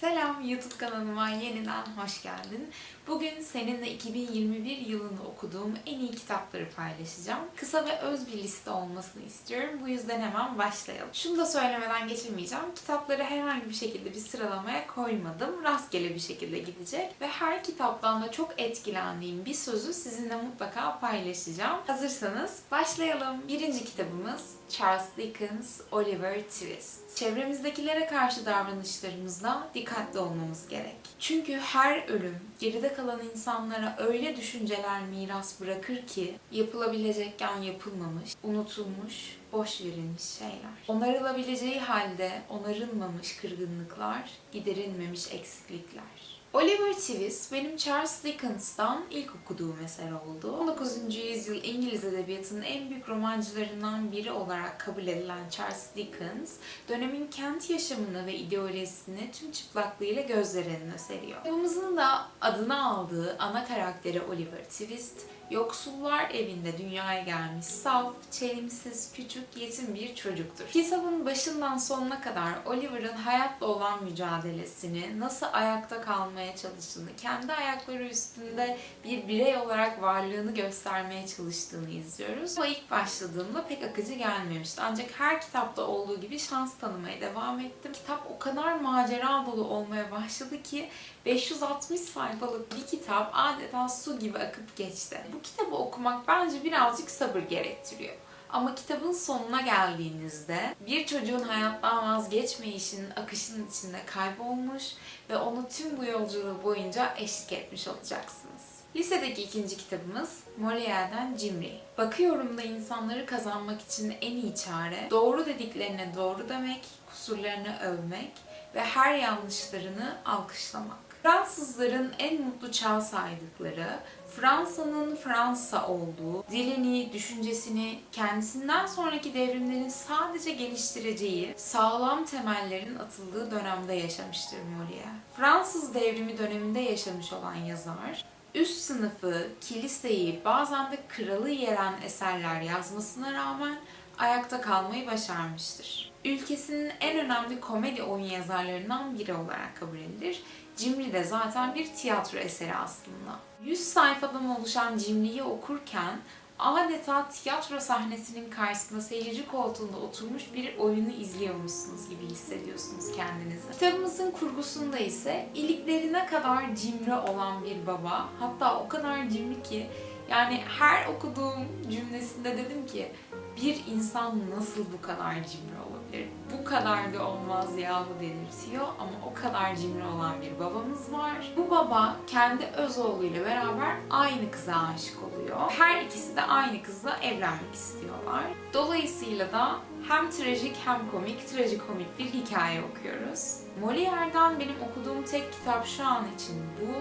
Selam YouTube kanalıma yeniden hoş geldin. Bugün seninle 2021 yılında okuduğum en iyi kitapları paylaşacağım. Kısa ve öz bir liste olmasını istiyorum. Bu yüzden hemen başlayalım. Şunu da söylemeden geçemeyeceğim. Kitapları herhangi bir şekilde bir sıralamaya koymadım. Rastgele bir şekilde gidecek. Ve her kitaptan da çok etkilendiğim bir sözü sizinle mutlaka paylaşacağım. Hazırsanız başlayalım. Birinci kitabımız Charles Dickens Oliver Twist. Çevremizdekilere karşı davranışlarımızda dikkatli olmamız gerek. Çünkü her ölüm geride kalan insanlara öyle düşünceler miras bırakır ki yapılabilecekken yapılmamış, unutulmuş, boş verilmiş şeyler. Onarılabileceği halde onarılmamış kırgınlıklar, giderilmemiş eksiklikler. Oliver Twist benim Charles Dickens'tan ilk okuduğum eser oldu. 19. yüzyıl İngiliz edebiyatının en büyük romancılarından biri olarak kabul edilen Charles Dickens, dönemin kent yaşamını ve ideolojisini tüm çıplaklığıyla gözler önüne seriyor. Kitabımızın da adını aldığı ana karakteri Oliver Twist, yoksullar evinde dünyaya gelmiş saf, çelimsiz, küçük, yetim bir çocuktur. Kitabın başından sonuna kadar Oliver'ın hayatla olan mücadelesini, nasıl ayakta kalmaya çalıştığını, kendi ayakları üstünde bir birey olarak varlığını göstermeye çalıştığını izliyoruz. Ama ilk başladığımda pek akıcı gelmemişti. Ancak her kitapta olduğu gibi şans tanımaya devam ettim. Kitap o kadar macera dolu olmaya başladı ki 560 sayfalık bir kitap adeta su gibi akıp geçti. Bu kitabı okumak bence birazcık sabır gerektiriyor. Ama kitabın sonuna geldiğinizde bir çocuğun hayattan vazgeçmeyişinin akışının içinde kaybolmuş ve onu tüm bu yolculuğu boyunca eşlik etmiş olacaksınız. Lisedeki ikinci kitabımız Molière'den Cimri. Bakıyorum da insanları kazanmak için en iyi çare doğru dediklerine doğru demek, kusurlarını övmek ve her yanlışlarını alkışlamak. Fransızların en mutlu çağ saydıkları, Fransa'nın Fransa olduğu, dilini, düşüncesini kendisinden sonraki devrimlerin sadece geliştireceği, sağlam temellerin atıldığı dönemde yaşamıştır Molière. Fransız devrimi döneminde yaşamış olan yazar, üst sınıfı, kiliseyi, bazen de kralı yeren eserler yazmasına rağmen ayakta kalmayı başarmıştır. Ülkesinin en önemli komedi oyun yazarlarından biri olarak kabul edilir. Cimri de zaten bir tiyatro eseri aslında. 100 sayfadan oluşan Cimri'yi okurken adeta tiyatro sahnesinin karşısında seyirci koltuğunda oturmuş bir oyunu izliyormuşsunuz gibi hissediyorsunuz kendinizi. Kitabımızın kurgusunda ise iliklerine kadar cimri olan bir baba, hatta o kadar cimri ki yani her okuduğum cümlesinde dedim ki bir insan nasıl bu kadar cimri olabilir? Bu kadar da olmaz yahu delirtiyor ama o kadar cimri olan bir babamız var. Bu baba kendi öz oğluyla beraber aynı kıza aşık oluyor. Her ikisi de aynı kızla evlenmek istiyorlar. Dolayısıyla da hem trajik hem komik, trajikomik bir hikaye okuyoruz. Molière'den benim okuduğum tek kitap şu an için bu.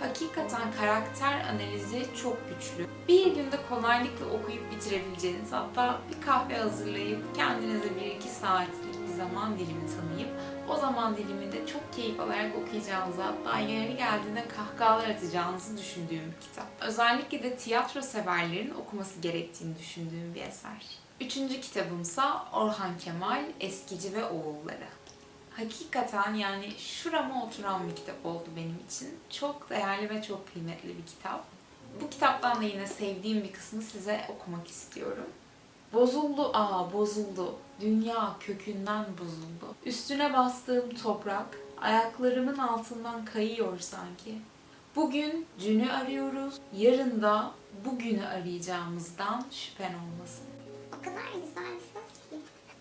Hakikaten karakter analizi çok güçlü. Bir günde kolaylıkla okuyup bitirebileceğiniz hatta bir kahve hazırlayıp kendinize bir iki saatlik bir zaman dilimi tanıyıp o zaman diliminde çok keyif alarak okuyacağınızı hatta yeri geldiğinde kahkahalar atacağınızı düşündüğüm bir kitap. Özellikle de tiyatro severlerin okuması gerektiğini düşündüğüm bir eser. Üçüncü kitabımsa Orhan Kemal Eskici ve Oğulları. Hakikaten yani şurama oturan bir kitap oldu benim için. Çok değerli ve çok kıymetli bir kitap. Bu kitaptan da yine sevdiğim bir kısmı size okumak istiyorum. Bozuldu aa bozuldu. Dünya kökünden bozuldu. Üstüne bastığım toprak ayaklarımın altından kayıyor sanki. Bugün dünü arıyoruz. Yarın da bugünü arayacağımızdan şüphen olmasın. O kadar güzel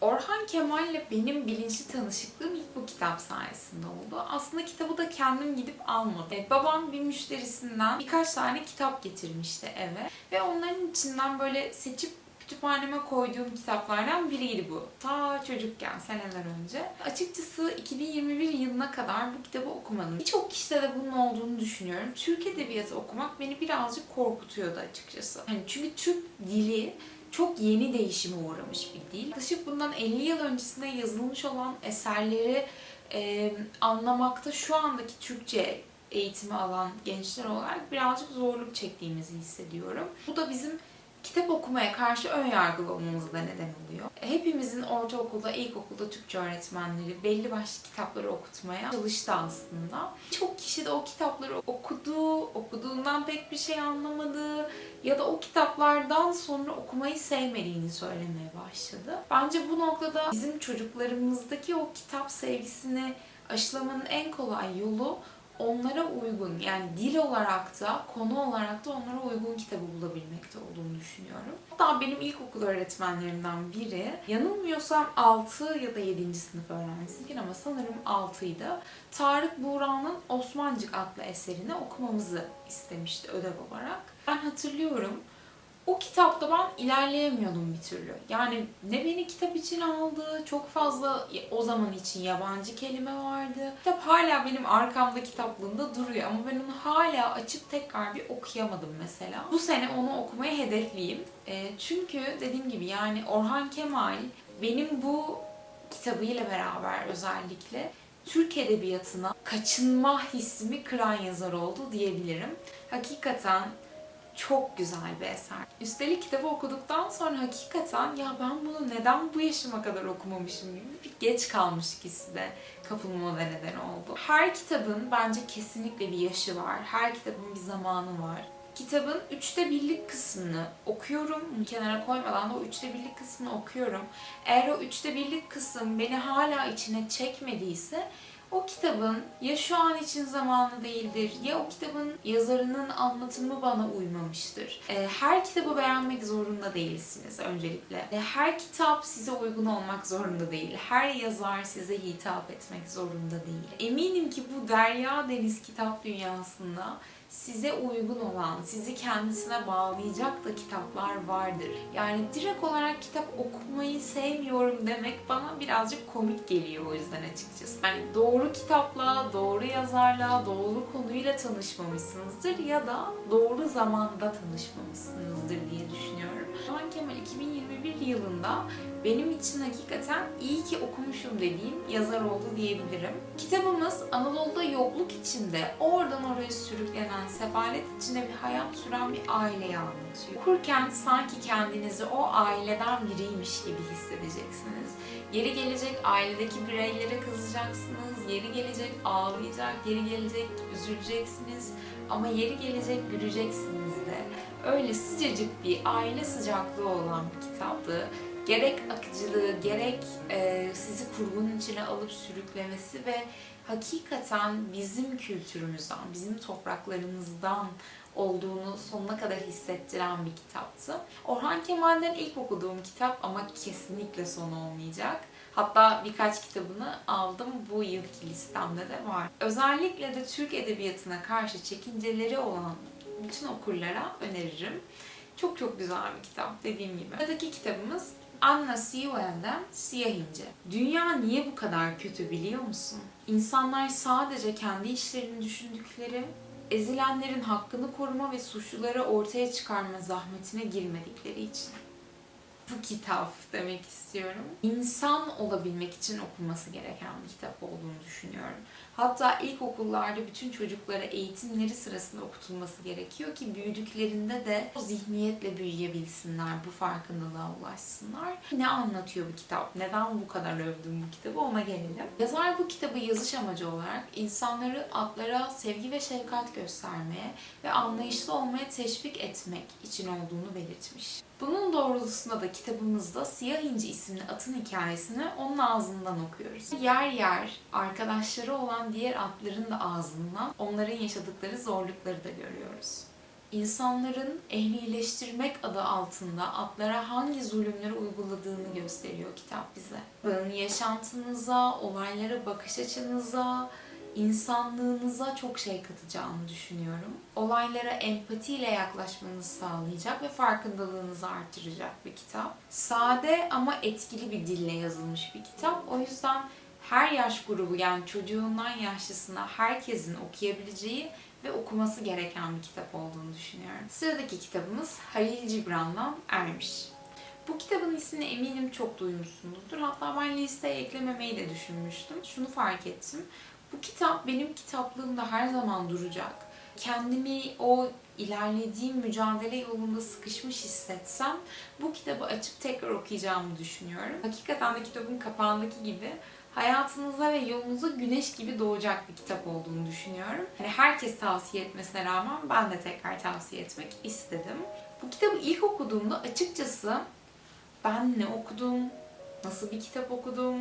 Orhan Kemal'le benim bilinçli tanışıklığım ilk bu kitap sayesinde oldu. Aslında kitabı da kendim gidip almadım. Evet, babam bir müşterisinden birkaç tane kitap getirmişti eve. Ve onların içinden böyle seçip kütüphaneme koyduğum kitaplardan biriydi bu. Ta çocukken, seneler önce. Açıkçası 2021 yılına kadar bu kitabı okumadım. Birçok kişide de bunun olduğunu düşünüyorum. Türk Edebiyatı okumak beni birazcık korkutuyordu açıkçası. Hani çünkü Türk dili çok yeni değişime uğramış bir dil. Yaklaşık bundan 50 yıl öncesinde yazılmış olan eserleri e, anlamakta şu andaki Türkçe eğitimi alan gençler olarak birazcık zorluk çektiğimizi hissediyorum. Bu da bizim kitap okumaya karşı ön yargılı olmamıza da neden oluyor. Hepimizin ortaokulda, ilkokulda Türkçe öğretmenleri belli başlı kitapları okutmaya çalıştı aslında. Çok kişi de o kitapları okudu, okuduğundan pek bir şey anlamadı ya da o kitaplardan sonra okumayı sevmediğini söylemeye başladı. Bence bu noktada bizim çocuklarımızdaki o kitap sevgisini aşılamanın en kolay yolu onlara uygun yani dil olarak da konu olarak da onlara uygun kitabı bulabilmekte olduğunu düşünüyorum. Hatta benim ilkokul öğretmenlerimden biri yanılmıyorsam 6 ya da 7. sınıf öğrencisiyken ama sanırım 6'ydı. Tarık Buğra'nın Osmancık adlı eserini okumamızı istemişti ödev olarak. Ben hatırlıyorum o kitapta ben ilerleyemiyordum bir türlü. Yani ne beni kitap için aldı, çok fazla o zaman için yabancı kelime vardı. Kitap hala benim arkamda kitaplığında duruyor ama ben onu hala açıp tekrar bir okuyamadım mesela. Bu sene onu okumaya hedefliyim. E, çünkü dediğim gibi yani Orhan Kemal benim bu kitabıyla beraber özellikle Türk Edebiyatı'na kaçınma hissimi kıran yazar oldu diyebilirim. Hakikaten çok güzel bir eser. Üstelik kitabı okuduktan sonra hakikaten ya ben bunu neden bu yaşıma kadar okumamışım gibi bir geç kalmış hissi de kapılmama neden oldu. Her kitabın bence kesinlikle bir yaşı var. Her kitabın bir zamanı var. Kitabın üçte birlik kısmını okuyorum. Kenara koymadan da o üçte birlik kısmını okuyorum. Eğer o üçte birlik kısım beni hala içine çekmediyse o kitabın ya şu an için zamanı değildir ya o kitabın yazarının anlatımı bana uymamıştır. E, Her kitabı beğenmek zorunda değilsiniz öncelikle. E, Her kitap size uygun olmak zorunda değil. Her yazar size hitap etmek zorunda değil. Eminim ki bu derya deniz kitap dünyasında size uygun olan, sizi kendisine bağlayacak da kitaplar vardır. Yani direkt olarak kitap okumayı sevmiyorum demek bana birazcık komik geliyor o yüzden açıkçası. Yani doğru kitapla, doğru yazarla, doğru konuyla tanışmamışsınızdır ya da doğru zamanda tanışmamışsınızdır diye düşünüyorum. Orhan Kemal 2021 yılında benim için hakikaten iyi ki okumuşum dediğim yazar oldu diyebilirim. Kitabımız Anadolu'da yokluk içinde oradan oraya sürüklenen, sefalet içinde bir hayat süren bir aileyi anlatıyor. Okurken sanki kendinizi o aileden biriymiş gibi hissedeceksiniz. Yeri gelecek ailedeki bireylere kızacaksınız, yeri gelecek ağlayacak, yeri gelecek üzüleceksiniz ama yeri gelecek güleceksiniz. Öyle sıcacık bir aile sıcaklığı olan bir kitaptı gerek akıcılığı, gerek e, sizi kurgunun içine alıp sürüklemesi ve hakikaten bizim kültürümüzden, bizim topraklarımızdan olduğunu sonuna kadar hissettiren bir kitaptı. Orhan Kemal'den ilk okuduğum kitap ama kesinlikle son olmayacak. Hatta birkaç kitabını aldım. Bu yılki listemde de var. Özellikle de Türk Edebiyatı'na karşı çekinceleri olan bütün okurlara öneririm. Çok çok güzel bir kitap dediğim gibi. Sıradaki kitabımız Anna Sewell'den Siyah İnce. Dünya niye bu kadar kötü biliyor musun? İnsanlar sadece kendi işlerini düşündükleri, ezilenlerin hakkını koruma ve suçluları ortaya çıkarma zahmetine girmedikleri için. Bu kitap demek istiyorum. İnsan olabilmek için okunması gereken bir kitap olduğunu düşünüyorum. Hatta ilkokullarda bütün çocuklara eğitimleri sırasında okutulması gerekiyor ki büyüdüklerinde de o zihniyetle büyüyebilsinler, bu farkındalığa ulaşsınlar. Ne anlatıyor bu kitap? Neden bu kadar övdüm bu kitabı? Ona gelelim. Yazar bu kitabı yazış amacı olarak insanları atlara sevgi ve şefkat göstermeye ve anlayışlı olmaya teşvik etmek için olduğunu belirtmiş. Bunun doğrultusunda da kitabımızda Siyah İnci isimli atın hikayesini onun ağzından okuyoruz. Yer yer arkadaşları olan diğer atların da ağzından onların yaşadıkları zorlukları da görüyoruz. İnsanların ehlileştirmek adı altında atlara hangi zulümleri uyguladığını gösteriyor kitap bize. Bunun yaşantınıza, olaylara bakış açınıza, insanlığınıza çok şey katacağını düşünüyorum. Olaylara empatiyle yaklaşmanızı sağlayacak ve farkındalığınızı artıracak bir kitap. Sade ama etkili bir dille yazılmış bir kitap. O yüzden her yaş grubu yani çocuğundan yaşlısına herkesin okuyabileceği ve okuması gereken bir kitap olduğunu düşünüyorum. Sıradaki kitabımız Halil Cibran'dan Ermiş. Bu kitabın ismini eminim çok duymuşsunuzdur. Hatta ben listeye eklememeyi de düşünmüştüm. Şunu fark ettim. Bu kitap benim kitaplığımda her zaman duracak kendimi o ilerlediğim mücadele yolunda sıkışmış hissetsem bu kitabı açıp tekrar okuyacağımı düşünüyorum. Hakikaten de kitabın kapağındaki gibi hayatınıza ve yolunuza güneş gibi doğacak bir kitap olduğunu düşünüyorum. Yani herkes tavsiye etmesine rağmen ben de tekrar tavsiye etmek istedim. Bu kitabı ilk okuduğumda açıkçası ben ne okudum, nasıl bir kitap okudum,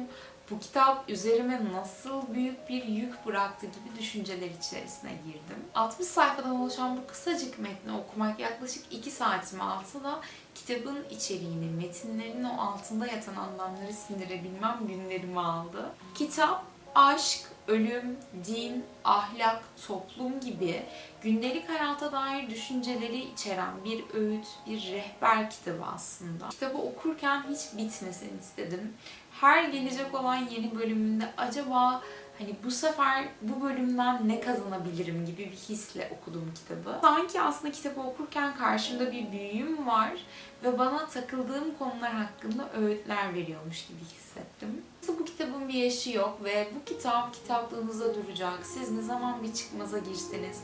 bu kitap üzerime nasıl büyük bir yük bıraktı gibi düşünceler içerisine girdim. 60 sayfadan oluşan bu kısacık metni okumak yaklaşık 2 saatimi alsa da kitabın içeriğini, metinlerin o altında yatan anlamları sindirebilmem günlerimi aldı. Kitap aşk, ölüm, din, ahlak, toplum gibi gündelik hayata dair düşünceleri içeren bir öğüt, bir rehber kitabı aslında. Kitabı okurken hiç bitmesin istedim. Her gelecek olan yeni bölümünde acaba hani bu sefer bu bölümden ne kazanabilirim gibi bir hisle okudum kitabı. Sanki aslında kitabı okurken karşımda bir büyüğüm var ve bana takıldığım konular hakkında öğütler veriyormuş gibi hissettim. Aslında bu kitabın bir yaşı yok ve bu kitap kitaplığınızda duracak. Siz ne zaman bir çıkmaza girseniz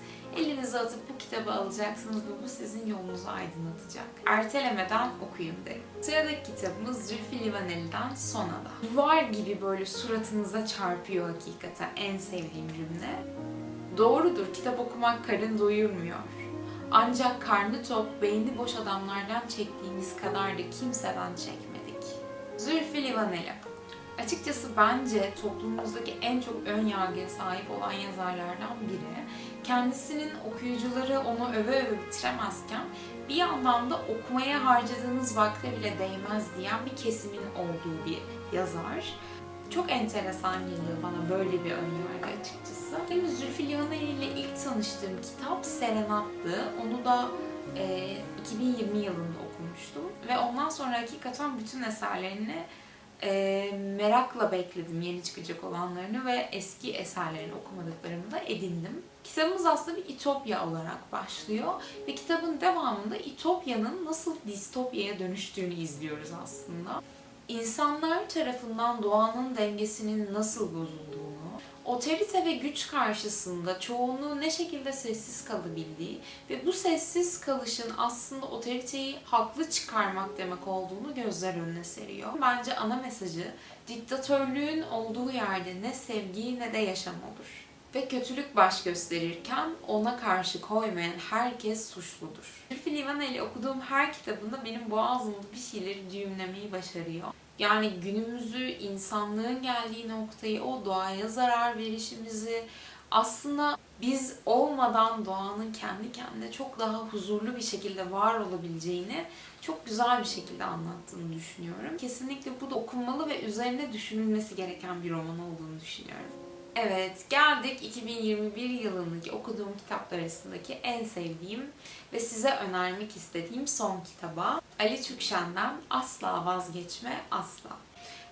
elinize atıp bu kitabı alacaksınız ve bu sizin yolunuzu aydınlatacak. Ertelemeden okuyun derim. Sıradaki kitabımız Zülfü Livaneli'den Sonada. Duvar gibi böyle suratınıza çarpıyor hakikaten en sevdiğim cümle. Doğrudur kitap okumak karın doyurmuyor. Ancak karnı tok, beyni boş adamlardan çektiğimiz kadar da kimseden çekmedik. Zülfü Livaneli. Açıkçası bence toplumumuzdaki en çok ön yargıya sahip olan yazarlardan biri. Kendisinin okuyucuları onu öve öve bitiremezken bir yandan da okumaya harcadığınız vakte bile değmez diyen bir kesimin olduğu bir yazar. Çok enteresan geliyor bana böyle bir önyargı açıkçası. Benim Zülfü Livaneli ile ilk tanıştığım kitap Serenat'tı. Onu da e, 2020 yılında okumuştum. Ve ondan sonra hakikaten bütün eserlerini e, merakla bekledim yeni çıkacak olanlarını ve eski eserlerini okumadıklarımı da edindim. Kitabımız aslında bir İtopya olarak başlıyor ve kitabın devamında İtopya'nın nasıl distopyaya dönüştüğünü izliyoruz aslında. İnsanlar tarafından doğanın dengesinin nasıl bozulduğunu, otorite ve güç karşısında çoğunluğu ne şekilde sessiz kalabildiği ve bu sessiz kalışın aslında otoriteyi haklı çıkarmak demek olduğunu gözler önüne seriyor. Bence ana mesajı diktatörlüğün olduğu yerde ne sevgi ne de yaşam olur. Ve kötülük baş gösterirken ona karşı koymayan herkes suçludur. Zülfü Livaneli okuduğum her kitabında benim boğazımda bir şeyleri düğümlemeyi başarıyor. Yani günümüzü, insanlığın geldiği noktayı, o doğaya zarar verişimizi aslında biz olmadan doğanın kendi kendine çok daha huzurlu bir şekilde var olabileceğini çok güzel bir şekilde anlattığını düşünüyorum. Kesinlikle bu da okunmalı ve üzerine düşünülmesi gereken bir roman olduğunu düşünüyorum. Evet, geldik 2021 yılındaki okuduğum kitaplar arasındaki en sevdiğim ve size önermek istediğim son kitaba. Ali Türkşen'den Asla Vazgeçme Asla.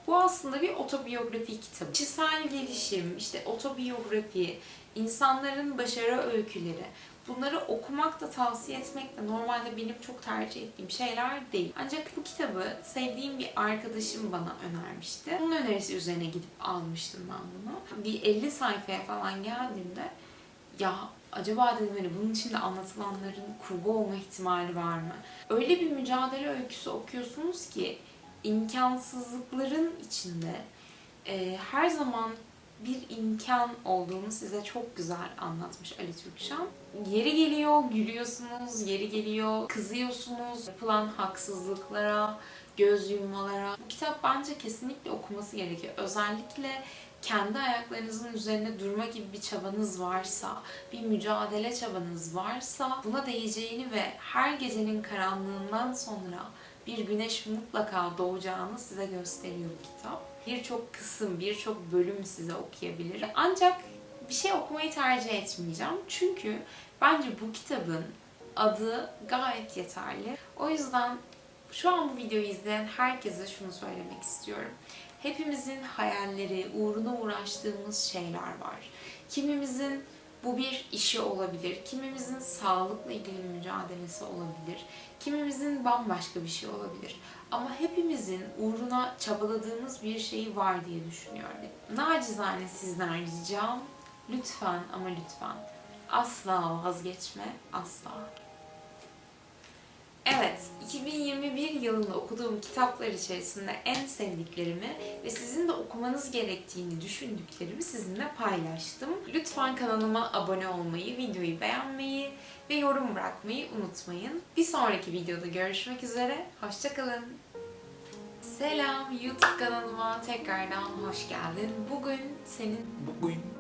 Bu aslında bir otobiyografi kitabı. Kişisel gelişim, işte otobiyografi, insanların başarı öyküleri. Bunları okumak da tavsiye etmek de normalde benim çok tercih ettiğim şeyler değil. Ancak bu kitabı sevdiğim bir arkadaşım bana önermişti. Onun önerisi üzerine gidip almıştım ben bunu. Bir 50 sayfaya falan geldiğimde ya acaba dedim hani bunun içinde anlatılanların kurgu olma ihtimali var mı? Öyle bir mücadele öyküsü okuyorsunuz ki imkansızlıkların içinde e, her zaman bir imkan olduğunu size çok güzel anlatmış Ali Türkşen. Yeri geliyor gülüyorsunuz, yeri geliyor kızıyorsunuz yapılan haksızlıklara, göz yummalara. Bu kitap bence kesinlikle okuması gerekiyor. Özellikle kendi ayaklarınızın üzerine durma gibi bir çabanız varsa, bir mücadele çabanız varsa buna değeceğini ve her gecenin karanlığından sonra bir güneş mutlaka doğacağını size gösteriyor bu kitap. Birçok kısım, birçok bölüm size okuyabilir. Ancak bir şey okumayı tercih etmeyeceğim. Çünkü bence bu kitabın adı gayet yeterli. O yüzden şu an bu videoyu izleyen herkese şunu söylemek istiyorum. Hepimizin hayalleri, uğruna uğraştığımız şeyler var. Kimimizin bu bir işi olabilir, kimimizin sağlıkla ilgili mücadelesi olabilir, kimimizin bambaşka bir şey olabilir. Ama hepimizin uğruna çabaladığımız bir şey var diye düşünüyorum. Nacizane sizden ricam lütfen ama lütfen Asla vazgeçme, asla. Evet, 2021 yılında okuduğum kitaplar içerisinde en sevdiklerimi ve sizin de okumanız gerektiğini düşündüklerimi sizinle paylaştım. Lütfen kanalıma abone olmayı, videoyu beğenmeyi ve yorum bırakmayı unutmayın. Bir sonraki videoda görüşmek üzere, hoşçakalın. Selam YouTube kanalıma tekrardan hoş geldin. Bugün senin Bugün